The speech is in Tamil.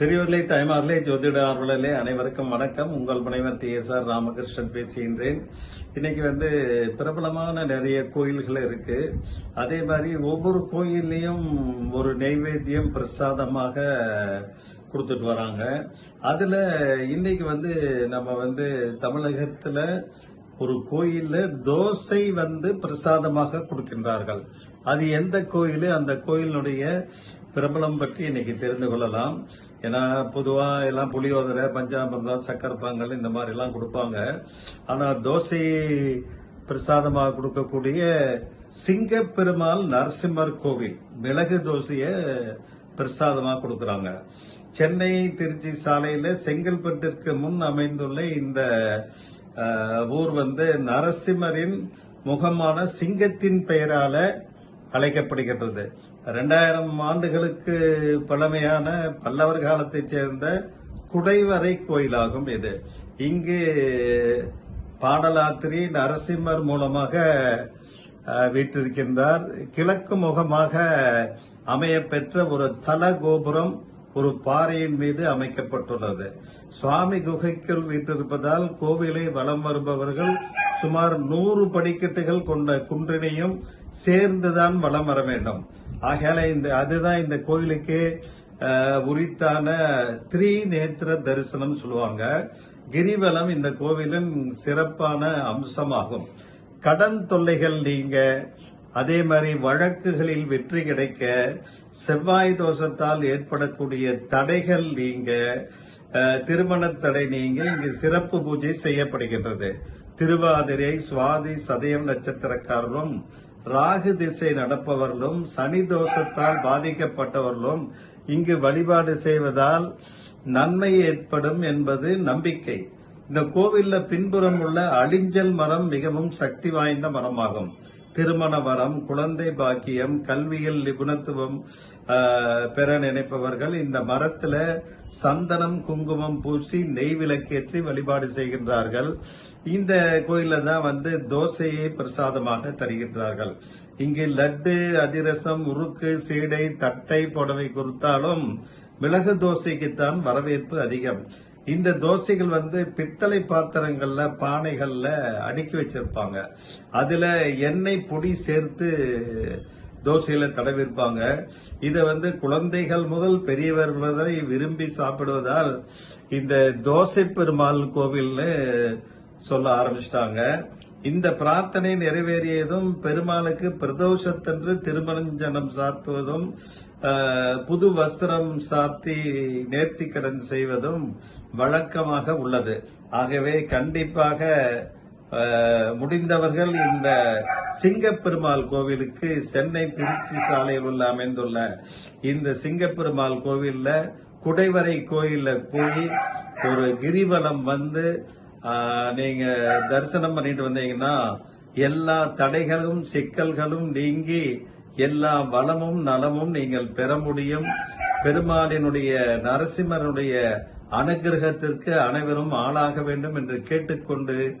பெரியவர்களே தாய்மார்களே ஜோதிடார்களே அனைவருக்கும் வணக்கம். உங்கள் முனைவர் டி எஸ் ஆர் ராமகிருஷ்ணன் பேசுகின்றேன். இன்னைக்கு வந்து பிரபலமான நிறைய கோயில்கள் இருக்கு. அதே மாதிரி ஒவ்வொரு கோயில்லையும் ஒரு நெய்வேத்தியம் பிரசாதமாக கொடுத்துட்டு வராங்க. அதுல இன்னைக்கு வந்து நம்ம வந்து தமிழகத்துல ஒரு கோயில்ல தோசை வந்து பிரசாதமாக கொடுக்கின்றார்கள். அது எந்த கோயில்? அந்த கோயிலுடைய பிரபலம் பற்றி இன்னைக்கு தெரிந்து கொள்ளலாம். ஏன்னா பொதுவா எல்லாம் புளியோதரை பஞ்சாமிரதம் சக்கரை பொங்கல் இந்த மாதிரி எல்லாம் கொடுப்பாங்க. ஆனா தோசை பிரசாதமாக கொடுக்கக்கூடிய சிங்கப்பெருமாள் நரசிம்மர் கோவில் மிளகு தோசைய பிரசாதமாக கொடுக்கறாங்க. சென்னை திருச்சி சாலையில செங்கல்பட்டிற்கு முன் அமைந்துள்ள இந்த ஊர் வந்து நரசிம்மரின் முகமான சிங்கத்தின் பெயரால அழைக்கப்படுகின்றது. ரெண்டாயிரம் ஆண்டுகளுக்கு பழமையான பல்லவர் காலத்தைச் சேர்ந்த குடைவரை கோயிலாகும் இது. இங்கு பாடலாத்திரி நரசிம்மர் மூலமாக வீற்றிருக்கின்றார். கிழக்கு முகமாக அமையப்பெற்ற ஒரு தல கோபுரம் ஒரு பாறையின் மீது அமைக்கப்பட்டுள்ளது. சுவாமி குகைக்குள் வீற்றிருப்பதால் கோவிலை வலம் வருபவர்கள் சுமார் நூறு படிக்கட்டுகள் கொண்ட குன்றினையும் சேர்ந்துதான் வலம் வர வேண்டும். ஆகையால இந்த அதுதான் இந்த கோயிலுக்கு அஹ், உரித்தான த்ரீ நேத்திர தரிசனம் சொல்லுவாங்க. கிரிவலம் இந்த கோவிலின் சிறப்பான அம்சமாகும். கடன் தொல்லைகள் நீங்க அதே மாதிரி வழக்குகளில் வெற்றி கிடைக்க செவ்வாய் தோஷத்தால் ஏற்படக்கூடிய தடைகள் நீங்க அஹ், தடை நீங்க இங்கு சிறப்பு பூஜை செய்யப்படுகின்றது. திருவாதிரை சுவாதி சதயம் நட்சத்திரக்காரரும் ராகு திசை நடப்பவர்களும் சனி தோஷத்தால் பாதிக்கப்பட்டவர்களும் இங்கு வழிபாடு செய்வதால் நன்மை ஏற்படும் என்பது நம்பிக்கை. இந்த கோவில்ல பின்புறம் உள்ள அழிஞ்சல் மரம் மிகவும் சக்தி வாய்ந்த மரமாகும். திருமண வரம் குழந்தை பாக்கியம் கல்வியில் நிபுணத்துவம் பெற நினைப்பவர்கள் இந்த மரத்துல சந்தனம் குங்குமம் பூசி நெய் விளக்கேற்றி வழிபாடு செய்கின்றார்கள். இந்த கோயில தான் வந்து தோசையை பிரசாதமாக தருகின்றார்கள். இங்கு லட்டு அதிரசம் உருக்கு சீடை தட்டை புடவை கொடுத்தாலும் மிளகு தோசைக்குத்தான் வரவேற்பு அதிகம். இந்த தோசைகள் வந்து பித்தளை பாத்திரங்கள்ல பானைகள்ல அடுக்கி வச்சிருப்பாங்க. அதுல எண்ணெய் பொடி சேர்த்து தோசையில தடவிருப்பாங்க இதை வந்து குழந்தைகள் முதல் பெரியவர் வரை விரும்பி சாப்பிடுவதால் இந்த தோசை பெருமாள் கோவில்னு சொல்ல ஆரம்பிச்சிட்டாங்க. இந்த பிரார்த்தனை நிறைவேறியதும் பெருமாளுக்கு பிரதோஷத்தன்று திருமணஞ்சனம் சாத்துவதும் புது வஸ்திரம் சாத்தி நேர்த்திக்கடன் செய்வதும் வழக்கமாக உள்ளது. ஆகவே கண்டிப்பாக முடிந்தவர்கள் இந்த சிங்கப்பெருமாள் கோவிலுக்கு சென்னை திருச்சி சாலையில் உள்ள அமைந்துள்ள இந்த சிங்கப்பெருமாள் கோவில்ல குடைவரை கோயில்ல போய் ஒரு கிரிவலம் வந்து நீங்க தரிசனம் பண்ணிட்டு வந்தீங்கன்னா எல்லா தடைகளும் சிக்கல்களும் நீங்கி எல்லா வளமும் நலமும் நீங்கள் பெற முடியும். பெருமாளினுடைய நரசிம்மருடைய அனுகிரகத்திற்கு அனைவரும் ஆளாக வேண்டும் என்று கேட்டுக்கொண்டு